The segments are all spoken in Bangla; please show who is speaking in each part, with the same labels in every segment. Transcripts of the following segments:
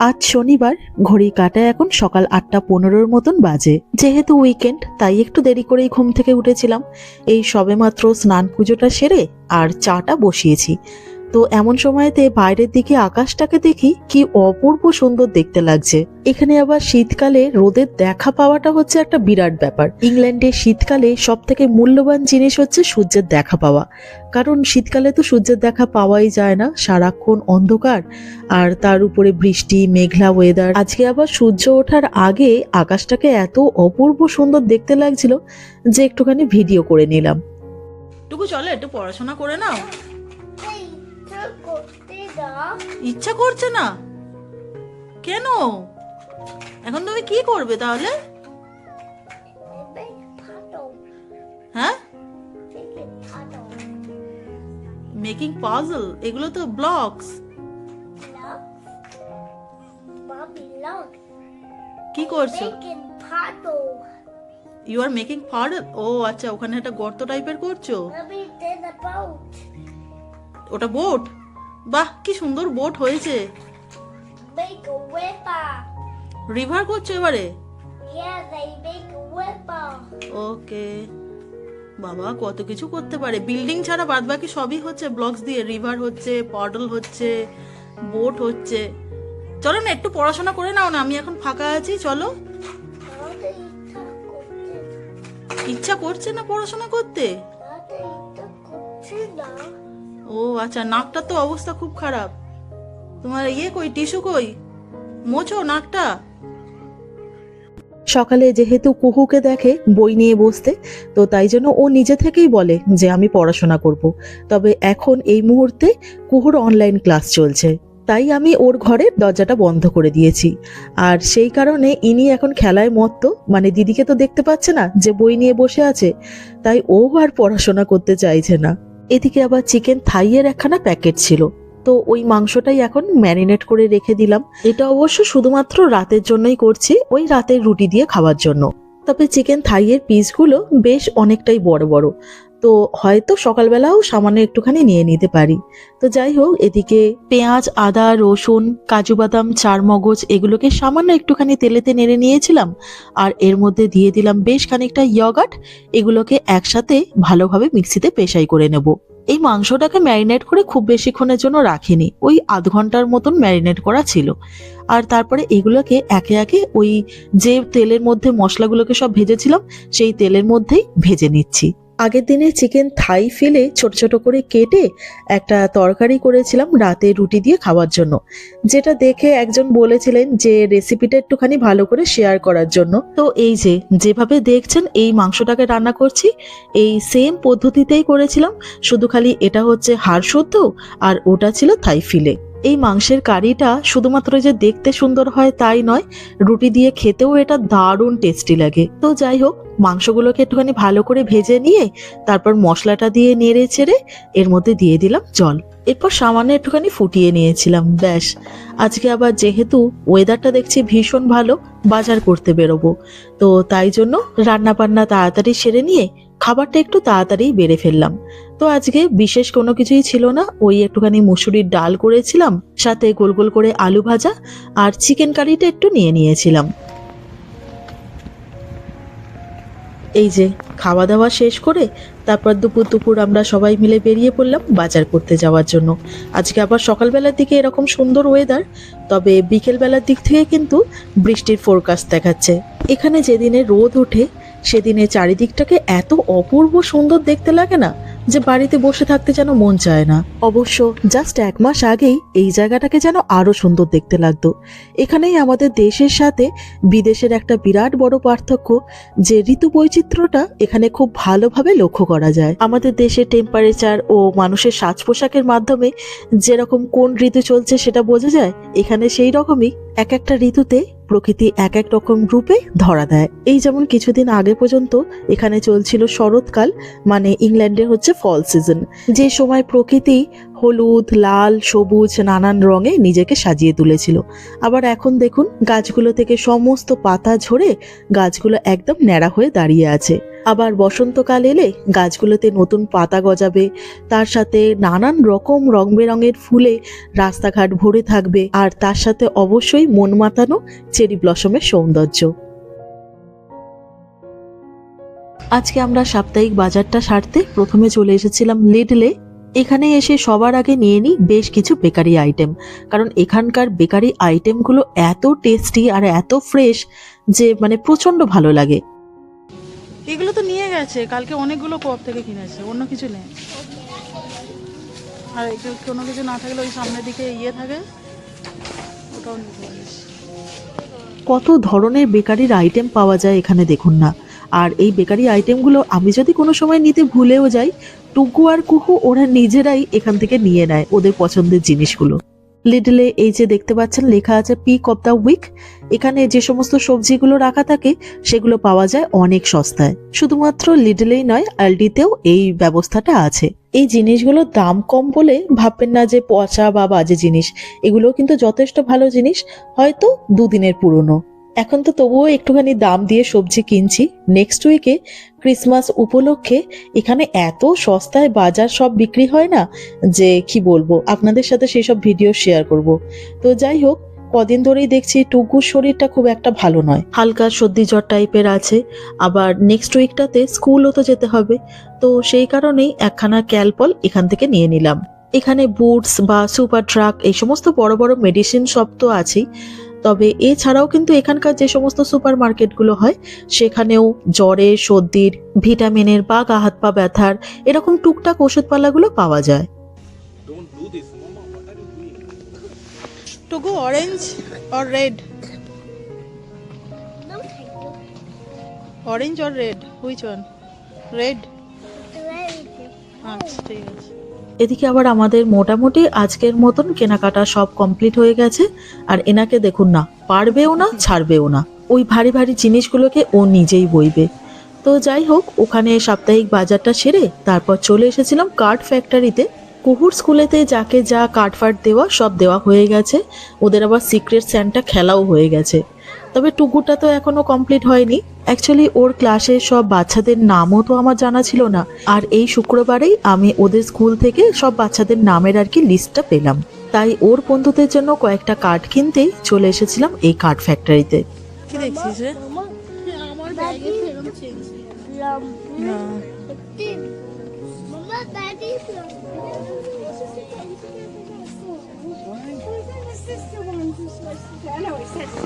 Speaker 1: আজ শনিবার, ঘড়ি কাটায় এখন সকাল আটটা পনেরোর মতন বাজে। যেহেতু উইকেন্ড তাই একটু দেরি করেই ঘুম থেকে উঠেছিলাম। এই সবেমাত্র স্নান পুজোটা সেরে আর চাটা বসিয়েছি। তো এমন সময়তে বাইরের দিকে আকাশটাকে দেখি কি অপূর্ব সুন্দর দেখতে লাগছে। এখানে আবার শীতকালে রোদের দেখা পাওয়াটা হচ্ছে একটা বিরাট ব্যাপার। ইংল্যান্ডে শীতকালে সব থেকে মূল্যবান জিনিস হচ্ছে সূর্যের দেখা পাওয়া। কারণ শীতকালে তো সূর্যের দেখা পাওয়াই যায় না সারাক্ষণ অন্ধকার আর তার উপরে বৃষ্টি মেঘলা ওয়েদার আজকে আবার সূর্য ওঠার আগে আকাশটাকে এত অপূর্ব সুন্দর দেখতে লাগছিল যে একটুখানি ভিডিও করে নিলাম।
Speaker 2: টুকু চলো একটু পড়াশোনা করে নাও। ইচ্ছা করছে না? কেন? এখন তুমি কি করবে তাহলে? হ্যাঁ? মেকিং পাজল এগুলো তো ব্লকস কি করছ? ইউ আর মেকিং পাজল ও আচ্ছা ওখানে একটা গর্ত টাইপের করছ? ওটা বোট বাহ কি সুন্দর বোট হয়েছে। রিভার করছ এবারে. ওকে বাবা কত কিছু করতে পারে। বিল্ডিং ছাড়া বাদ বাকি সবই হচ্ছে ব্লকস দিয়ে। রিভার হচ্ছে পডল হচ্ছে বোট হচ্ছে। চলো না একটু পড়াশোনা করে নাও না আমি এখন ফাঁকা আছি চলো। ইচ্ছা করছে না পড়াশোনা করতে? ও আচ্ছা নাকটার তো অবস্থা খুব খারাপ। তোমার ইয়ে কই, টিস্যু কই? মোছো নাকটা।
Speaker 1: সকালে যেহেতু কুহুকে দেখে বই নিয়ে বসতে, তো তাই জন্য ও নিজে থেকেই বলে যে আমি পড়াশোনা করব। তবে এখন এই মুহূর্তে কুহুর অনলাইন ক্লাস চলছে। তাই আমি ওর ঘরের দরজাটা বন্ধ করে দিয়েছি। আর সেই কারণে ইনি এখন খেলায় মত্ত মানে দিদিকে তো দেখতে পাচ্ছে না যে বই নিয়ে বসে আছে, তাই ও আর পড়াশোনা করতে চাইছে না। এদিকে আবার চিকেন থাইয়ের একখানা প্যাকেট ছিল। তো ওই মাংসটাই এখন ম্যারিনেট করে রেখে দিলাম। এটা অবশ্য শুধুমাত্র রাতের জন্যই করছি, ওই রাতের রুটি দিয়ে খাওয়ার জন্য। তবে চিকেন থাইয়ের পিসগুলো বেশ অনেকটাই বড় বড়। তো হয়তো সকালবেলাও সামান্য একটুখানি নিয়ে নিতে পারি। তো যাই হোক, এদিকে পেঁয়াজ, আদা, রসুন, কাজু বাদাম, চারমগজ এগুলোকে সামান্য একটুখানি তেলেতে নেড়ে নিয়েছিলাম আর এর মধ্যে দিয়ে দিলাম বেশ খানিকটা ইয়গাট এগুলোকে একসাথে ভালোভাবে মিক্সিতে পেশাই করে নেব। এই মাংসটাকে ম্যারিনেট করে খুব বেশিক্ষণের জন্য রাখিনি, ওই আধ ঘণ্টার মতন ম্যারিনেট করা ছিল। আর তারপরে এগুলোকে একে একে ওই যে তেলের মধ্যে মশলাগুলোকে সব ভেজেছিলাম, সেই তেলের মধ্যেই ভেজে নিচ্ছি। আগের দিনে চিকেন থাই ফেলে ছোট ছোট করে কেটে একটা তরকারি করেছিলাম রাতে রুটি দিয়ে খাওয়ার জন্য। যেটা দেখে একজন বলেছিলেন যে রেসিপিটা একটুখানি ভালো করে শেয়ার করার জন্য। তো এই যে, যেভাবে দেখছেন এই মাংসটাকে রান্না করছি, এই সেম পদ্ধতিতেই করেছিলাম, শুধু খালি এটা হচ্ছে হাড় শুদ্ধ আর ওটা ছিল থাই ফিলে এই মাংসের কারিটা শুধুমাত্র যে দেখতে সুন্দর হয় তাই নয়, রুটি দিয়ে খেতেও এটা দারুণ টেস্টি লাগে। তো যাই হোক মাংসগুলোকে একটুখানি ভালো করে ভেজে নিয়ে তারপর মশলাটা দিয়ে নেড়ে চেড়ে এর মধ্যে দিয়ে দিলাম জল। এরপর সামান্য একটুখানি ফুটিয়ে নিয়েছিলাম, ব্যাস। আজকে আবার যেহেতু ওয়েদারটা দেখছি ভীষণ ভালো, বাজার করতে বেরোবো। তো তাই জন্য রান্না বান্না তাড়াতাড়ি সেরে নিয়ে খাবারটা একটু তাড়াতাড়ি বেড়ে ফেললাম। তো আজকে বিশেষ কোনো কিছুই ছিল না, ওই একটুখানি মুসুরির ডাল করেছিলাম, সাথে গোল গোল করে আলু ভাজা আর চিকেন কারিটা একটু নিয়ে নিয়েছিলাম। এই যে খাওয়া দাওয়া শেষ করে তারপর দুপুর দুপুর আমরা সবাই মিলে বেরিয়ে পড়লাম বাজার করতে যাওয়ার জন্য। আজকে আবার সকালবেলার দিকে এরকম সুন্দর ওয়েদার তবে বিকেলবেলার দিক থেকে কিন্তু বৃষ্টির ফোরকাস্ট দেখাচ্ছে। এখানে যেদিনে রোদ ওঠে, সেদিনে চারিদিকটাকে এত অপূর্ব সুন্দর দেখতে লাগে না? যে বাড়িতে বসে থাকতে যেন মন চায় না। অবশ্য জাস্ট এক মাস আগেই এই জায়গাটাকে যেন আরও সুন্দর দেখতে লাগতো। এখানেই আমাদের দেশের সাথে বিদেশের একটা বিরাট বড় পার্থক্য, যে ঋতু বৈচিত্র্যটা এখানে খুব ভালোভাবে লক্ষ্য করা যায়। আমাদের দেশের টেম্পারেচার ও মানুষের সাজ পোশাকের মাধ্যমে যেরকম কোন ঋতু চলছে সেটা বোঝা যায়, এখানে সেই রকমই এক একটা ঋতুতে প্রকৃতি এক এক রকম রূপে ধরা দেয়। এই যেমন কিছুদিন আগে পর্যন্ত এখানে চলছিল শরৎকাল মানে ইংল্যান্ডে হচ্ছে ফল সিজন যে সময় প্রকৃতি হলুদ, লাল, সবুজ, নানান রঙে নিজেকে সাজিয়ে তুলেছিল। আবার এখন দেখুন, গাছগুলো থেকে সমস্ত পাতা ঝরে গাছগুলো একদম ন্যাড়া হয়ে দাঁড়িয়ে আছে। আবার বসন্তকাল এলে গাছগুলোতে নতুন পাতা গজাবে। তার সাথে নানান রকম রং বেরঙের ফুলে রাস্তাঘাট ভরে থাকবে। আর তার সাথে অবশ্যই মন মাতানো চেরি ব্লসমের সৌন্দর্য। আজকে আমরা সাপ্তাহিক বাজারটা সারতে প্রথমে চলে এসেছিলাম লিডলে এখানে এসে সবার আগে নিয়ে নিই বেশ কিছু বেকারি আইটেম কারণ এখানকার বেকারি আইটেমগুলো এত টেস্টি আর এত ফ্রেশ যে মানে প্রচণ্ড ভালো লাগে।
Speaker 2: এগুলো তো নিয়ে গেছে, কালকে অনেকগুলো কোয়াপ থেকে কিনেছে, অন্য কিছু নেই। আর কোনো কিছু না থাকলে ওই সামনের দিকে ইয়ে থাকে, ওটাও নিতে
Speaker 1: কত ধরনের বেকারির আইটেম পাওয়া যায় এখানে দেখুন না। আর এই বেকারি আইটেমগুলো আমি যদি কোনো সময় নিতে ভুলেও যাই, টুকু আর কুহু ওরা নিজেরাই এখান থেকে নিয়ে নেয় ওদের পছন্দের জিনিসগুলো। লিডলে এই যে দেখতে পাচ্ছেন, লেখা আছে পিক অব দ্য উইক এখানে যে সমস্ত সবজিগুলো রাখা থাকে, সেগুলো পাওয়া যায় অনেক সস্তায়। শুধুমাত্র লিডলেই নয় আলডিতেও এই ব্যবস্থাটা আছে। এই জিনিসগুলোর দাম কম বলে ভাববেন না যে পচা বা বাজে জিনিস। এগুলো কিন্তু যথেষ্ট ভালো জিনিস, হয়তো দুদিনের পুরনো। এখন তো তবুও একটুখানি দাম দিয়ে সবজি কিনছি। নেক্সট উইকে ক্রিসমাস উপলক্ষে এখানে এত সস্তায় বাজার সব বিক্রি হয় না? যে কি বলব, আপনাদের সাথে সেই সব ভিডিও শেয়ার করব। তো যাই হোক, কদিন ধরেই দেখছি টুকুর শরীরটা খুব একটা ভালো নয়। হালকা সর্দি জ্বর টাইপের আছে। আবার নেক্সট উইকটাতে স্কুলও তো যেতে হবে। তো সেই কারণেই একখানা ক্যালপল এখান থেকে নিয়ে নিলাম। এখানে বুটস বা সুপার ট্রাক এই সমস্ত বড় বড় মেডিসিন শপ তো আছেই। তবে এছাড়াও কিন্তু এখানকার যে সমস্ত সুপার মার্কেটগুলো হয় সেখানেও জ্বরে সর্দির ভিটামিনের বা গা হাত পা ব্যথার এরকম টুকটাক ওষুধপালাগুলো পাওয়া যায়।
Speaker 3: Don't do this, Mama. What are you doing?
Speaker 2: টুকু orange or red
Speaker 4: No,
Speaker 2: red which one red আচ্ছা ঠিক আছে।
Speaker 1: এদিকে আবার আমাদের মোটামুটি আজকের মতন কেনাকাটা সব কমপ্লিট হয়ে গেছে। আর এনাকে দেখুন না, পারবেও না, ছাড়বেও না। ওই ভারী ভারী জিনিসগুলোকে ও নিজেই বইবে। তো যাই হোক, ওখানে সাপ্তাহিক বাজারটা সেরে তারপর চলে এসেছিলাম কার্ড ফ্যাক্টরিতে কুহুর স্কুলেতে যাকে যা কার্ড ফার্ট দেওয়া সব দেওয়া হয়ে গেছে। ওদের আবার সিক্রেট স্যান্টা খেলাও হয়ে গেছে। তবে টুকুটা তো এখনও কমপ্লিট হয়নি। অ্যাকচুয়ালি ওর ক্লাসের সব বাচ্চাদের নামও তো আমার জানা ছিল না। আর এই শুক্রবারেই আমি ওদের স্কুল থেকে সব বাচ্চাদের নামের আর কি লিস্টটা পেলাম। তাই ওর বন্ধুদের জন্য কয়েকটা কার্ড কিনতেই চলে এসেছিলাম এই কার্ড ফ্যাক্টরিতে
Speaker 2: কি দেখছিস রে.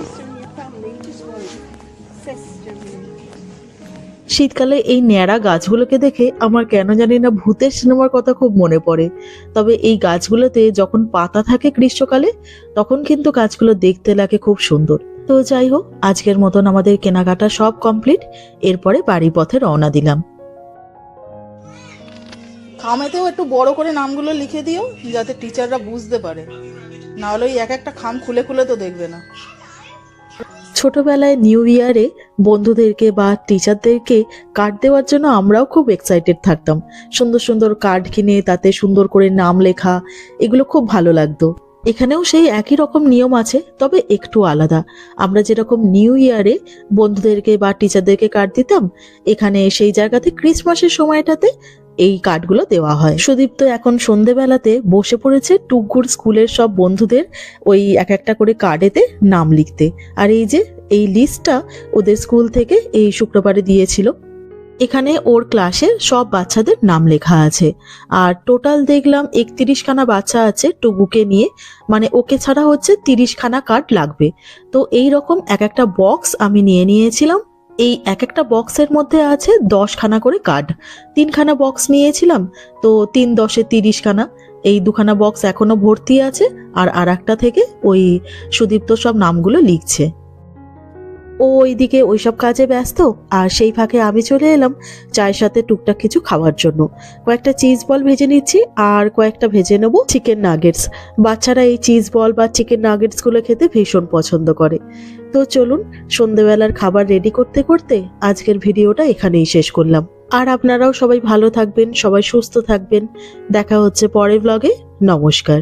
Speaker 5: Sister
Speaker 1: শীতকালে এই ন্যাড়া গাছগুলোকে দেখে আমার কেন জানি না ভূতের সিনেমার কথা খুব মনে পড়ে। তবে এই গাছগুলোতে যখন পাতা থাকে গ্রীষ্মকালে তখন কিন্তু গাছগুলো দেখতে লাগে খুব সুন্দর। তো যাই হোক আজকের মতন আমাদের কেনাকাটা সব কমপ্লিট। এরপরে বাড়ি পথে রওনা দিলাম।
Speaker 2: খামেতেও একটু বড় করে নামগুলো লিখে দিও যাতে টিচাররা বুঝতে পারে। না হলে ওই এক একটা খাম খুলে খুলে তো দেখবে না।
Speaker 1: ছোটবেলায় নিউ ইয়ারে বন্ধুদেরকে বা টিচারদেরকে কার্ড দেওয়ার জন্য আমরাও খুব এক্সাইটেড থাকতাম। সুন্দর সুন্দর কার্ড কিনে, তাতে সুন্দর করে নাম লেখা, এগুলো খুব ভালো লাগতো। এখানেও সেই একই রকম নিয়ম আছে, তবে একটু আলাদা। আমরা যেরকম নিউ ইয়ারে বন্ধুদেরকে বা টিচারদেরকে কার্ড দিতাম, এখানে সেই জায়গাতে ক্রিসমাসের সময়টাতে এই কার্ডগুলো দেওয়া হয়। সুদীপ্ত এখন সন্ধেবেলাতে বসে পড়েছে টুকুর স্কুলের সব বন্ধুদের ওই এক একটা করে কার্ডেতে নাম লিখতে। আর এই যে, এই লিস্টটা ওদের স্কুল থেকে এই শুক্রবারে দিয়েছিল। এখানে ওর ক্লাসের সব বাচ্চাদের নাম লেখা আছে। আর টোটাল দেখলাম একত্রিশ খানা বাচ্চা আছে টুকুকে নিয়ে। মানে ওকে ছাড়া হচ্ছে তিরিশ খানা কার্ড লাগবে। তো এই রকম এক একটা বক্স আমি নিয়ে নিয়েছিলাম। এই এক একটা বক্সের মধ্যে আছে দশখানা করে কার্ড। তিনখানা বক্স নিয়েছিলাম, তো তিন দশে তিরিশ খানা এই দুখানা বক্স এখনও ভর্তি আছে, আর আর একটা থেকে ওই সুদীপ্ত সব নামগুলো লিখছে। ও ওইদিকে ওইসব কাজে ব্যস্ত, আর সেই ফাঁকে আমি চলে এলাম চায়ের সাথে টুকটাক কিছু খাওয়ার জন্য। কয়েকটা চিজ বল ভেজে নিচ্ছি, আর কয়েকটা ভেজে নেব চিকেন নাগেটস বাচ্চারা এই চিজ বল বা চিকেন নাগেটসগুলো খেতে ভীষণ পছন্দ করে। তো চলুন, সন্ধেবেলার খাবার রেডি করতে করতে আজকের ভিডিওটা এখানেই শেষ করলাম। আর আপনারাও সবাই ভালো থাকবেন, সবাই সুস্থ থাকবেন। দেখা হচ্ছে পরের ব্লগে নমস্কার।